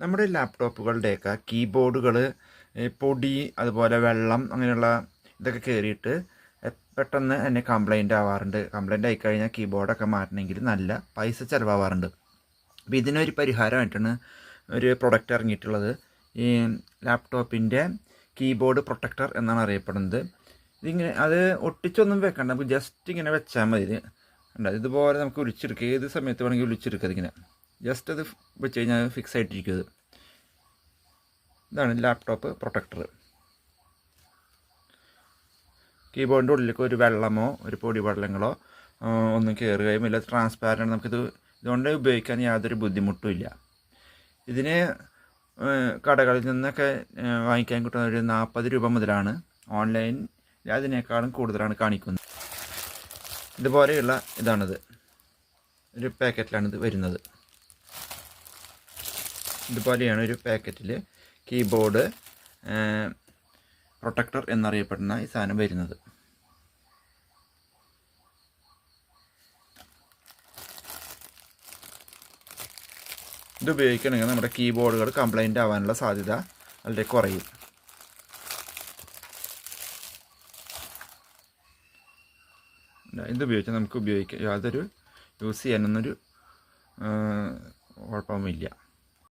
നമ്മുടെ ലാപ്ടോപ്പുകളുടെയൊക്കെ കീബോർഡുകൾ പൊടി അതുപോലെ വെള്ളം അങ്ങനെയുള്ള ഇതൊക്കെ കയറിയിട്ട് പെട്ടെന്ന് തന്നെ കംപ്ലൈന്റ് ആവാറുണ്ട്. കംപ്ലൈന്റ് ആയിക്കഴിഞ്ഞാൽ കീബോർഡൊക്കെ മാറ്റണമെങ്കിൽ നല്ല പൈസ ചിലവാകാറുണ്ട് അപ്പോൾ ഇതിനൊരു പരിഹാരമായിട്ടാണ് ഒരു പ്രൊഡക്റ്റ് ഇറങ്ങിയിട്ടുള്ളത്. ഈ ലാപ്ടോപ്പിന്റെ കീബോർഡ് പ്രൊട്ടക്ടർ എന്നാണ് അറിയപ്പെടുന്നത്. ഇതിങ്ങനെ അത് ഒട്ടിച്ചൊന്നും വെക്കണ്ട. നമുക്ക് ജസ്റ്റ് ഇങ്ങനെ വെച്ചാൽ മതി. ഇത് ഇതുപോലെ നമുക്ക് ഒലിച്ചെടുക്കുക. ഏത് സമയത്ത് വേണമെങ്കിൽ ഒലിച്ചെടുക്കുക ഇതിങ്ങനെ. ജസ്റ്റ് അത് വെച്ച് കഴിഞ്ഞാൽ ഫിക്സ് ആയിട്ടിരിക്കും ഇത് ഇതാണ് ലാപ്ടോപ്പ് പ്രൊട്ടക്ടർ കീബോർഡിന്റെ ഉള്ളിലേക്ക് ഒരു വെള്ളമോ ഒരു പൊടി വെള്ളങ്ങളോ ഒന്നും കയറുകയും ഇല്ല. ട്രാൻസ്പാരന്റ് നമുക്കിത് ഇതുകൊണ്ട് ഉപയോഗിക്കാൻ യാതൊരു ബുദ്ധിമുട്ടും ഇല്ല. ഇതിന് കടകളിൽ നിന്നൊക്കെ വാങ്ങിക്കാൻ കിട്ടുന്ന ഒരു നാൽപ്പത് രൂപ മുതലാണ് ഓൺലൈൻ അതിനേക്കാളും കൂടുതലാണ് കാണിക്കുന്നത്. ഇതുപോലെയുള്ള ഇതാണിത്. ഒരു പാക്കറ്റിലാണിത് വരുന്നത്. ഇതുപോലെയാണ് ഒരു പാക്കറ്റിൽ കീബോർഡ് പ്രൊട്ടക്ടർ എന്നറിയപ്പെടുന്ന ഈ സാധനം വരുന്നത്. ഇത് ഉപയോഗിക്കണമെങ്കിൽ നമ്മുടെ കീബോർഡുകൾ കംപ്ലൈന്റ് ആവാനുള്ള സാധ്യത വളരെ കുറയും. ഇത് ഉപയോഗിച്ചാൽ നമുക്ക് ഉപയോഗിക്കാം. യാതൊരു യൂസ് ചെയ്യാനൊന്നൊരു കുഴപ്പമില്ല